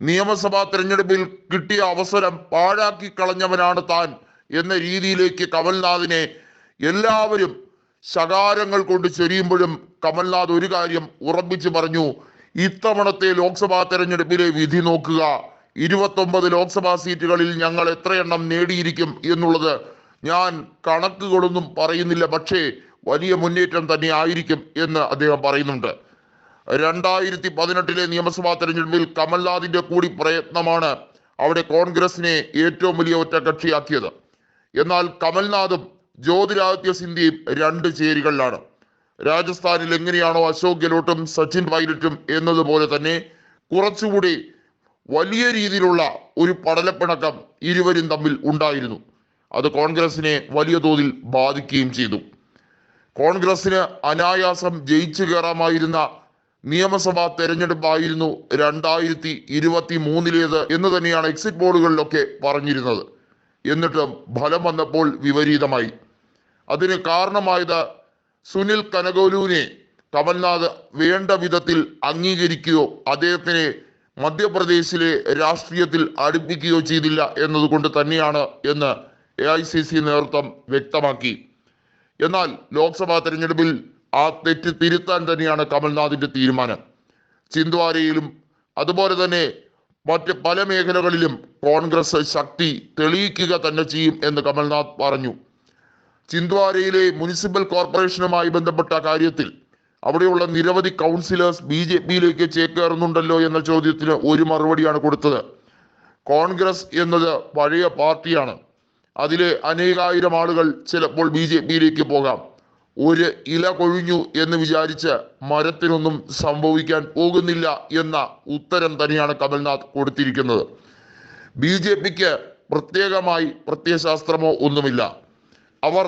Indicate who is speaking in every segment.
Speaker 1: നിയമസഭാ തെരഞ്ഞെടുപ്പിൽ കിട്ടിയ അവസരം പാഴാക്കി കളഞ്ഞവനാണ് താൻ എന്ന രീതിയിലേക്ക് കമൽനാഥിനെ എല്ലാവരും ശകാരങ്ങൾ കൊണ്ട് ചൊരിയുമ്പോഴും കമൽനാഥ് ഒരു കാര്യം ഉറപ്പിച്ചു പറഞ്ഞു ഇത്തവണത്തെ ലോക്സഭാ തെരഞ്ഞെടുപ്പിലെ വിധി നോക്കുക. ഇരുപത്തൊമ്പത് ലോക്സഭാ സീറ്റുകളിൽ ഞങ്ങൾ എത്രയെണ്ണം നേടിയിരിക്കും എന്നുള്ളത് ഞാൻ കണക്കുകളൊന്നും പറയുന്നില്ല പക്ഷേ വലിയ മുന്നേറ്റം തന്നെ ആയിരിക്കും എന്ന് അദ്ദേഹം പറയുന്നുണ്ട്. രണ്ടായിരത്തി പതിനെട്ടിലെ നിയമസഭാ തെരഞ്ഞെടുപ്പിൽ കമൽനാഥിന്റെ കൂടി പ്രയത്നമാണ് അവിടെ കോൺഗ്രസിനെ ഏറ്റവും വലിയ ഒറ്റകക്ഷിയാക്കിയത്. എന്നാൽ കമൽനാഥും ജ്യോതിരാദിത്യ സിന്ധ്യയും രണ്ട് ചേരികളിലാണ്. രാജസ്ഥാനിൽ എങ്ങനെയാണോ അശോക് ഗെഹ്ലോട്ടും സച്ചിൻ പൈലറ്റും എന്നതുപോലെ തന്നെ കുറച്ചുകൂടി വലിയ രീതിയിലുള്ള ഒരു പടലപ്പിണക്കം ഇരുവരും തമ്മിൽ ഉണ്ടായിരുന്നു. അത് കോൺഗ്രസിനെ വലിയ തോതിൽ ബാധിക്കുകയും ചെയ്തു. കോൺഗ്രസിന് അനായാസം ജയിച്ചു കയറാമായിരുന്ന നിയമസഭാ തെരഞ്ഞെടുപ്പായിരുന്നു രണ്ടായിരത്തി ഇരുപത്തി മൂന്നിലേത് എന്ന് തന്നെയാണ് എക്സിറ്റ് പോളുകളിലൊക്കെ പറഞ്ഞിരുന്നത്. എന്നിട്ടും ഫലം വന്നപ്പോൾ വിപരീതമായി. അതിന് കാരണമായത് സുനിൽ കനകോലുവിനെ കമൽനാഥ് വേണ്ട വിധത്തിൽ അംഗീകരിക്കുകയോ അദ്ദേഹത്തിനെ മധ്യപ്രദേശിലെ രാഷ്ട്രീയത്തിൽ അടുപ്പിക്കുകയോ ചെയ്തില്ല എന്നതുകൊണ്ട് തന്നെയാണ് എന്ന് എ ഐ സി സി നേതൃത്വം വ്യക്തമാക്കി. എന്നാൽ ലോക്സഭാ തെരഞ്ഞെടുപ്പിൽ ആ തെറ്റ് തിരുത്താൻ തന്നെയാണ് കമൽനാഥിന്റെ തീരുമാനം. ചിന്ദ്വാരയിലും അതുപോലെ തന്നെ മറ്റ് പല മേഖലകളിലും കോൺഗ്രസ് ശക്തി തെളിയിക്കുക തന്നെ ചെയ്യും എന്ന് കമൽനാഥ് പറഞ്ഞു. ചിന്ദ്വാരയിലെ മുനിസിപ്പൽ കോർപ്പറേഷനുമായി ബന്ധപ്പെട്ട കാര്യത്തിൽ അവിടെയുള്ള നിരവധി കൗൺസിലേഴ്സ് ബി ജെ പിയിലേക്ക് ചേക്കേറുന്നുണ്ടല്ലോ എന്ന ചോദ്യത്തിന് ഒരു മറുപടിയാണ് കൊടുത്തത്. കോൺഗ്രസ് എന്നത് പഴയ പാർട്ടിയാണ്. അതിലെ അനേകായിരം ആളുകൾ ചിലപ്പോൾ ബി ജെ പിയിലേക്ക് പോകാം. ഒരു ഇല കൊഴിഞ്ഞു എന്ന് വിചാരിച്ച് മരത്തിനൊന്നും സംഭവിക്കാൻ പോകുന്നില്ല എന്ന ഉത്തരം തന്നെയാണ് കമൽനാഥ് കൊടുത്തിരിക്കുന്നത്. ബി ജെ പിക്ക് പ്രത്യേകമായി പ്രത്യയശാസ്ത്രമോ ഒന്നുമില്ല. അവർ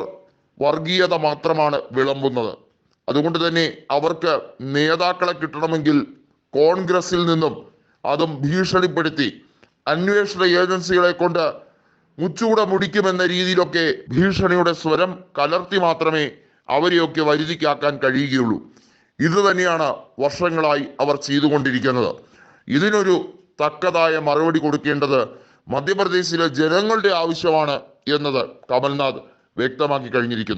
Speaker 1: വർഗീയത മാത്രമാണ് വിളമ്പുന്നത്. അതുകൊണ്ട് തന്നെ അവർക്ക് നേതാക്കളെ കിട്ടണമെങ്കിൽ കോൺഗ്രസിൽ നിന്നും അതും ഭീഷണിപ്പെടുത്തി അന്വേഷണ ഏജൻസികളെ കൊണ്ട് മുച്ചുകൂടെ മുടിക്കുമെന്ന രീതിയിലൊക്കെ ഭീഷണിയുടെ സ്വരം കലർത്തി മാത്രമേ അവരെയൊക്കെ വരുതിക്കാക്കാൻ കഴിയുകയുള്ളൂ. ഇത് തന്നെയാണ് വർഷങ്ങളായി അവർ ചെയ്തുകൊണ്ടിരിക്കുന്നത്. ഇതിനൊരു തക്കതായ മറുപടി കൊടുക്കേണ്ടത് മധ്യപ്രദേശിലെ ജനങ്ങളുടെ ആവശ്യമാണ് എന്നത് കമൽനാഥ് വ്യക്തമാക്കി കഴിഞ്ഞിരിക്കുന്നു.